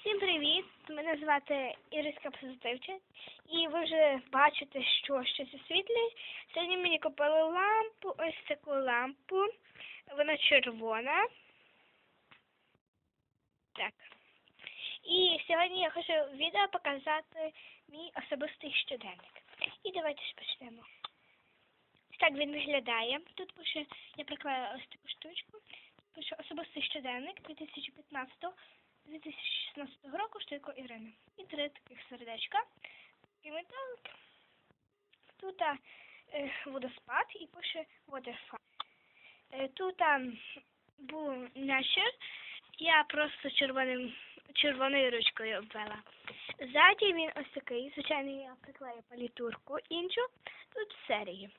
Всім привіт! Мене звати Іриска Позитивча. І ви вже бачите, що щось освітлює. Сьогодні мені купили лампу, ось таку лампу. Вона червона. Так. І сьогодні я хочу відео показати мій особистий щоденник. І давайте ж почнемо. Так він виглядає. Тут пише, я приклеїла ось таку штучку. Пише особистий щоденник 2015 2016 року Штико Ірини. І три таких сердечка. І металик. Тут е, водоспад і пише waterfall. Е, тут а, був нащер. Я просто червоним, червоною ручкою обвела. Ззаді він ось такий. Звичайно, я приклею палітурку іншу. Тут серії.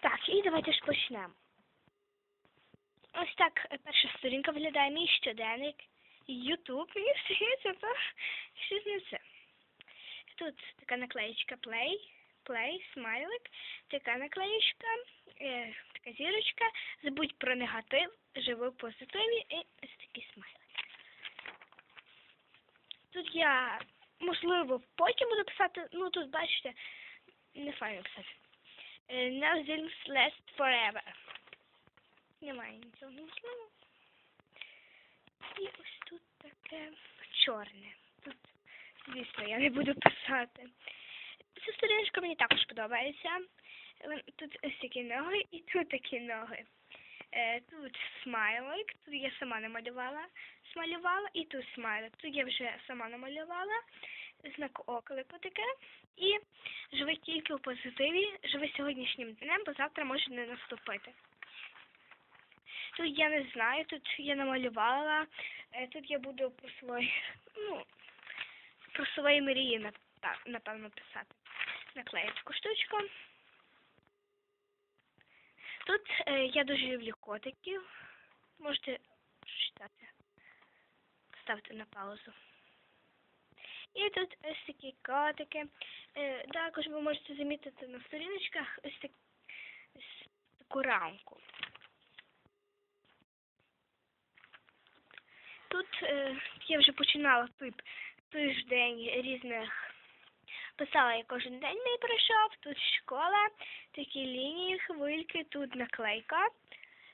Так, і давайте ж почнемо. Ось так е, перша сторінка виглядає мій щоденник, Ютуб, мені здається, то щось не це. Тут така наклеєчка Play, Play, смайлик, така наклеєчка, е, така зірочка, забудь про негатив, живи в позитиві і ось такий смайлик. Тут я, можливо, потім буду писати, ну тут бачите, не файно писати. Е, Now things last forever. Немає нічого можливо. І ось тут таке чорне. Тут, звісно, я не буду писати. Ця сторіночка мені також подобається. Тут ось такі ноги і тут такі ноги. Е, тут смайлик, тут я сама намалювала, смалювала, і тут смайлик. Тут я вже сама намалювала, знак оклику таке. І живи тільки у позитиві, живи сьогоднішнім днем, бо завтра може не наступити. Тут я не знаю, тут я намалювала, е, тут я буду про свої, ну, про свої мрії, напевно, писати. Наклею таку штучку. Тут е, я дуже люблю котиків. Можете читати. Ставте на паузу. І тут ось такі котики. Е, також ви можете замітити на сторіночках ось, так, ось таку рамку. Тут е, я вже починала тип тиждень різних. Писала я кожен день мій пройшов, тут школа, такі лінії, хвильки, тут наклейка,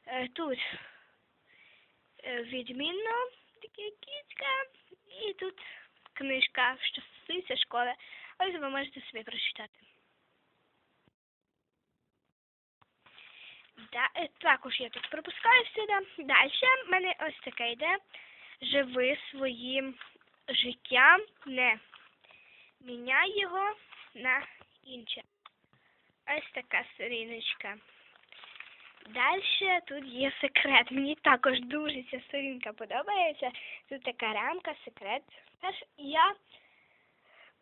е, тут е, відмінно, такі кіцька, і тут книжка, що стосується школи. Ось ви можете собі прочитати. Да, е, також я тут пропускаю сюди. Далі в мене ось таке йде. Живи своїм життям, не міняй його на інше. Ось така сторіночка. Далі тут є секрет. Мені також дуже ця сторінка подобається. Тут така рамка, секрет. Теж я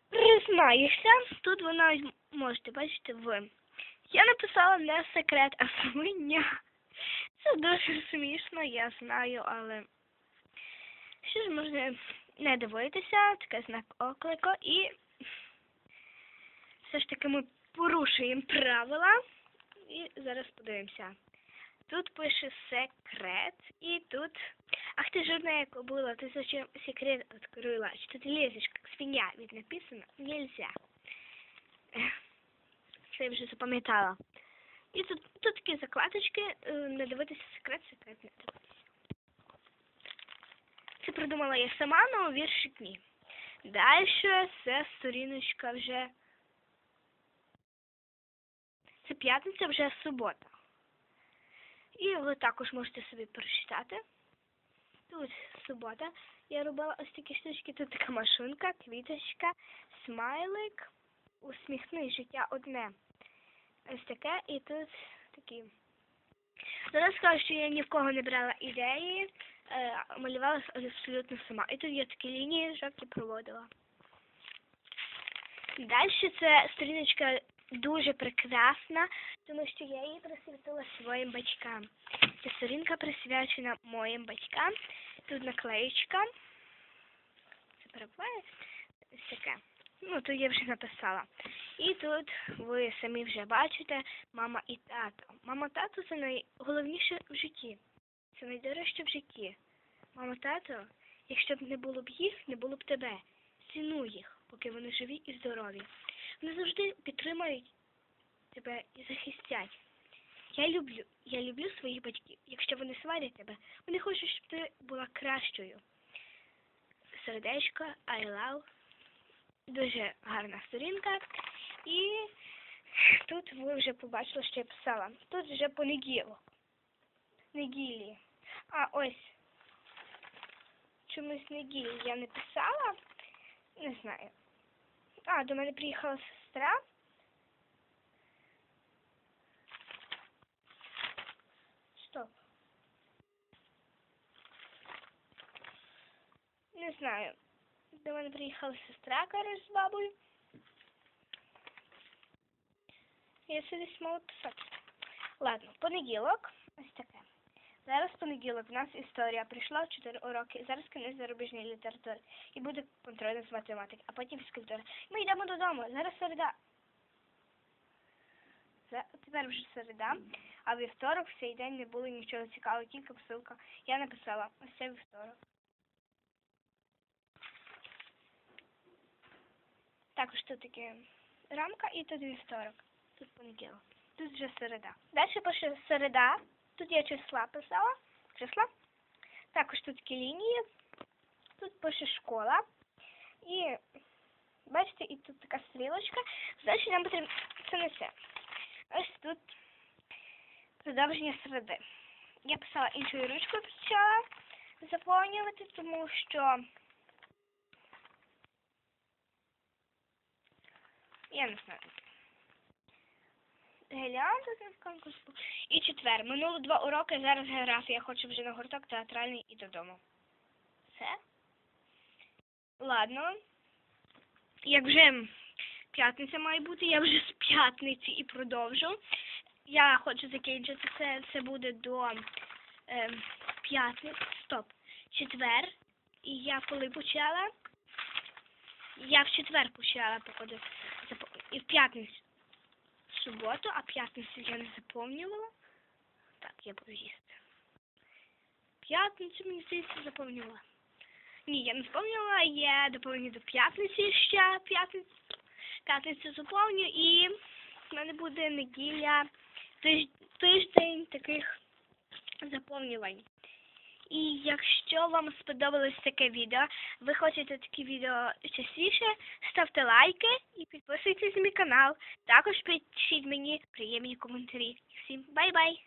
признаюся, тут вона можете бачити ви. Я написала не секрет, а свиня. Це дуже смішно, я знаю, але що ж можна не дивитися, таке знак оклику і все ж таки ми порушуємо правила і зараз подивимося. Тут пише секрет і тут... Ах ты жирная кобыла, ты зачем секрет открыла? Что ты лезешь, как свинья? Ведь написано нельзя. Ех, Це я вже запам'ятала. І тут, тут такі закладочки, е, не дивитися секрет, секрет не дивитися. це придумала я сама, але у віршик ні. Далі це сторіночка вже. Це п'ятниця, вже субота. І ви також можете собі прочитати. Тут субота. Я робила ось такі штучки. Тут така машинка, квіточка, смайлик, усміхни життя одне. Ось таке, і тут такі. Зараз скажу, що я ні в кого не брала ідеї, малювала абсолютно сама. І тут я такі лінії жовті проводила. Далі це сторіночка дуже прекрасна, тому що я її присвятила своїм батькам. Ця сторінка присвячена моїм батькам. Тут наклеєчка. Це перебуває ось таке. Ну, тут я вже написала. І тут ви самі вже бачите мама і тато. Мама тато це найголовніше в житті. Це найдорожче в житті. Мама тато Якщо б не було б їх, не було б тебе. Цінуй їх, поки вони живі і здорові. Вони завжди підтримують тебе і захистять. Я люблю, я люблю своїх батьків. Якщо вони сварять тебе, вони хочуть, щоб ти була кращою. Сердечко, I love. Дуже гарна сторінка. І тут ви вже побачили, що я писала. Тут вже понеділок. Неділі. А ось чомусь неділі я не писала. Не знаю. А, до мене приїхала сестра. Стоп. Не знаю. До мене приїхала сестра, каже, з бабою. Я сюди мала писати. Ладно, понеділок. Ось таке. Зараз понеділок. У нас історія прийшла в 4 уроки. Зараз кінець зарубіжної літератури. І буде контрольна з математики, а потім фізкультура. Ми йдемо додому. Зараз середа. Це тепер вже середа, а вівторок в цей день не було нічого цікавого, тільки посилка. Я написала ось це вівторок. Також тут таке рамка і тут вівторок. Тут понеділок. Тут вже середа. Далі пише середа. Тут я числа писала. Числа. Також тут такі лінії. Тут пише школа. І бачите, і тут така стрілочка. Значить нам потрібно це не все. Ось тут продовження середи. Я писала іншою ручкою почала заповнювати, тому що я не знаю. Гляньте на конкурс. І четвер. Минуло два уроки, зараз географія. Хочу вже на гурток театральний і додому. Все? Ладно. Як вже п'ятниця має бути, я вже з п'ятниці і продовжу. Я хочу закінчити це. Це буде до е, п'ятниці. Стоп. Четвер. І я коли почала? Я в четвер почала походу. І в п'ятницю. В суботу, а п'ятницю я не заповнювала. Так, я буду їсти. П'ятницю, мені здається, заповнювала. Ні, я не заповнювала, я доповню до п'ятниці ще п'ятницю. П'ятницю заповню і в мене буде неділя, тиж- тиждень таких заповнювань. І якщо вам сподобалось таке відео, ви хочете такі відео частіше, ставте лайки і підписуйтесь на мій канал. Також пишіть мені приємні коментарі. Всім бай-бай!